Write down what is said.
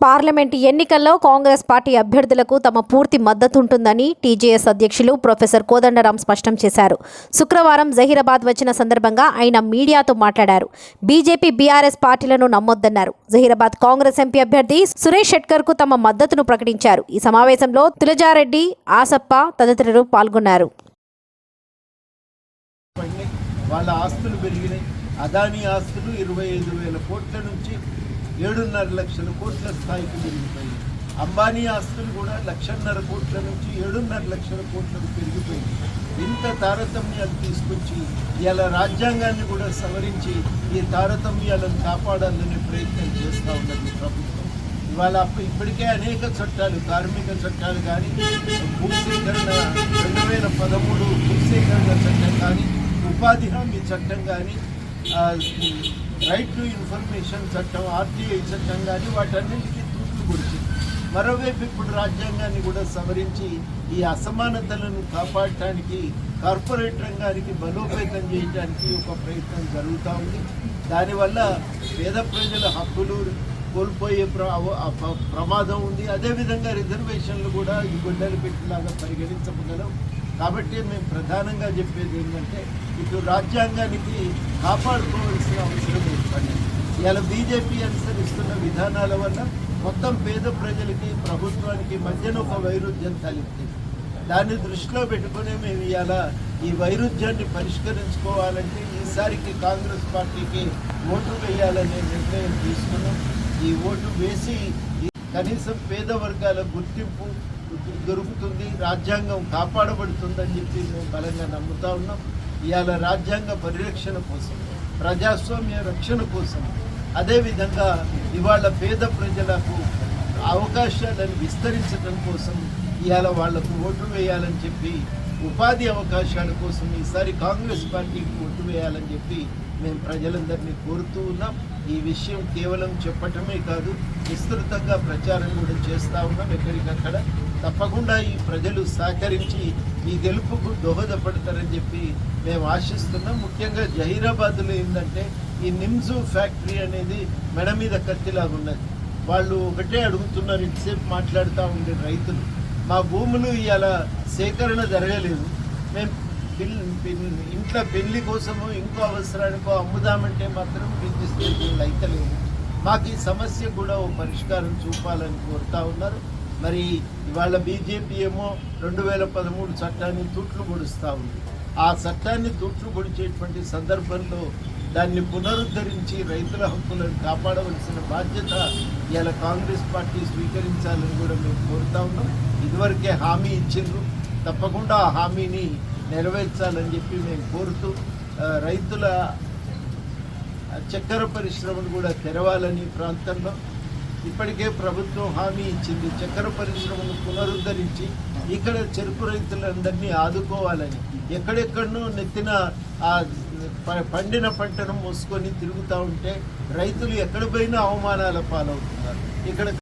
Parliament ఎన్నికల్లో Congress party అభ్యర్థులకు తమ పూర్తి మద్దతు ఉంటుందని టీజేఎస్ అధ్యక్షులు ప్రొఫెసర్ కోదండరాం స్పష్టం చేశారు. శుక్రవారం జహీరాబాద్ వచ్చిన సందర్భంగా ఆయన మీడియాతో మాట్లాడారు. బీజేపీ బీఆర్ఎస్ పార్టీలను నమ్మొద్దన్నారు. జహీరాబాద్ కాంగ్రెస్ ఎంపీ అభ్యర్థి సురేష్ షెట్కర్కు తమ మద్దతును ప్రకటించారు. ఈ సమావేశంలో తులజారెడ్డి ఆసప్ప తదితరులు పాల్గొన్నారు. వాళ్ళ ఆస్తులు పెరిగినాయి. అదానీ ఆస్తులు ఇరవై ఐదు వేల కోట్ల నుంచి ఏడున్నర లక్షల కోట్ల స్థాయికి పెరిగిపోయాయి అంబానీ ఆస్తులు కూడా లక్షన్నర కోట్ల నుంచి ఏడున్నర లక్షల కోట్లకు పెరిగిపోయింది. ఇంత తారతమ్యాలు తీసుకొచ్చి ఇలా రాజ్యాంగాన్ని కూడా సవరించి ఈ తారతమ్యాలను కాపాడాలనే ప్రయత్నం చేస్తూ ఉన్నది ప్రభుత్వం. ఇవాళ ఇప్పటికే అనేక చట్టాలు కార్మిక చట్టాలు కానీ భూసేకరణ రెండు వేల పదమూడు భూసేకరణ చట్టం కానీ ఉపాధి హామీ చట్టం కానీ రైట్ టు ఇన్ఫర్మేషన్ చట్టం ఆర్టీఐ చట్టం కానీ వాటన్నింటికీ తూట్లు పొడిచింది మరోవైపు ఇప్పుడు రాజ్యాంగాన్ని కూడా సవరించి ఈ అసమానతలను కాపాడటానికి కార్పొరేట్ రంగానికి బలోపేతం చేయడానికి ఒక ప్రయత్నం జరుగుతూ ఉంది. దానివల్ల పేద ప్రజల హక్కులు కోల్పోయే ప్ర ప్రమాదం ఉంది. అదేవిధంగా రిజర్వేషన్లు కూడా ఈ గొడ్డలు పెట్టేలాగా పరిగణించగలం కాబట్టి మేము ప్రధానంగా చెప్పేది ఏంటంటే ఇటు రాజ్యాంగానికి కాపాడుకోవాల్సిన అవసరం ఏర్పడింది. ఇవాళ బీజేపీ అనుసరిస్తున్న విధానాల వల్ల మొత్తం పేద ప్రజలకి ప్రభుత్వానికి మధ్యన ఒక వైరుధ్యం తలెత్తింది. దాన్ని దృష్టిలో పెట్టుకునే మేము ఇవాళ ఈ వైరుధ్యాన్ని పరిష్కరించుకోవాలంటే ఈసారికి కాంగ్రెస్ పార్టీకి ఓటు వేయాలనే నిర్ణయం తీసుకున్నాం. ఈ ఓటు వేసి కనీసం పేద వర్గాల గుర్తింపు దొరుకుతుంది రాజ్యాంగం కాపాడబడుతుందని చెప్పి మేము బలంగా నమ్ముతా ఉన్నాం. ఇవాళ రాజ్యాంగ పరిరక్షణ కోసం ప్రజాస్వామ్య రక్షణ కోసం అదేవిధంగా ఇవాళ పేద ప్రజలకు అవకాశాలను విస్తరించడం కోసం ఇవాళ వాళ్ళకు ఓటు వేయాలని చెప్పి ఉపాధి అవకాశాల కోసం ఈసారి కాంగ్రెస్ పార్టీకి ఓటు వేయాలని చెప్పి మేము ప్రజలందరినీ కోరుతూ ఉన్నాం. ఈ విషయం కేవలం చెప్పటమే కాదు విస్తృతంగా ప్రచారం కూడా చేస్తూ ఉన్నాం ఎక్కడికక్కడ. తప్పకుండా ఈ ప్రజలు సహకరించి ఈ గెలుపుకు దోహదపడతారని చెప్పి మేము ఆశిస్తున్నాం. ముఖ్యంగా జహీరాబాద్లో ఏంటంటే ఈ నిమ్జు ఫ్యాక్టరీ అనేది మెడ మీద కత్తిలాగా ఉన్నది. వాళ్ళు ఒకటే అడుగుతున్నారు ఇంతసేపు మాట్లాడుతూ ఉండే రైతులు. మా భూములు ఇవాళ సేకరణ జరగలేదు. మేము ఇంట్లో పెళ్ళి కోసము ఇంకో అవసరానికో అమ్ముదామంటే మాత్రం రిజిస్ట్రేషన్లు అయితలేదు మాకు ఈ సమస్య కూడా ఓ పరిష్కారం చూపాలని కోరుతా ఉన్నారు. మరి ఇవాళ బీజేపీ ఏమో రెండు వేల పదమూడు చట్టాన్ని తూట్లు పొడుస్తూ ఉంది. ఆ చట్టాన్ని తూట్లు పొడిచేటువంటి సందర్భంలో దాన్ని పునరుద్ధరించి రైతుల హక్కులను కాపాడవలసిన బాధ్యత ఇలా కాంగ్రెస్ పార్టీ స్వీకరించాలని కూడా మేము కోరుతా ఉన్నాం. ఇదివరకే హామీ ఇచ్చిండ్రు. తప్పకుండా ఆ హామీని నెరవేర్చాలని చెప్పి మేము కోరుతూ రైతుల చక్కెర పరిశ్రమను కూడా తెరవాలని ప్రాంతంలో ఇప్పటికే ప్రభుత్వం హామీ ఇచ్చింది. చక్కెర పరిశ్రమను పునరుద్ధరించి ఇక్కడ చెరుకు రైతులందరినీ ఆదుకోవాలని. ఎక్కడెక్కడనో నెత్తిన ఆ ప- పండిన పంటను మోసుకొని తిరుగుతూ ఉంటే రైతులు ఎక్కడ పోయినా అవమానాల పాలవుతున్నారు. ఇక్కడ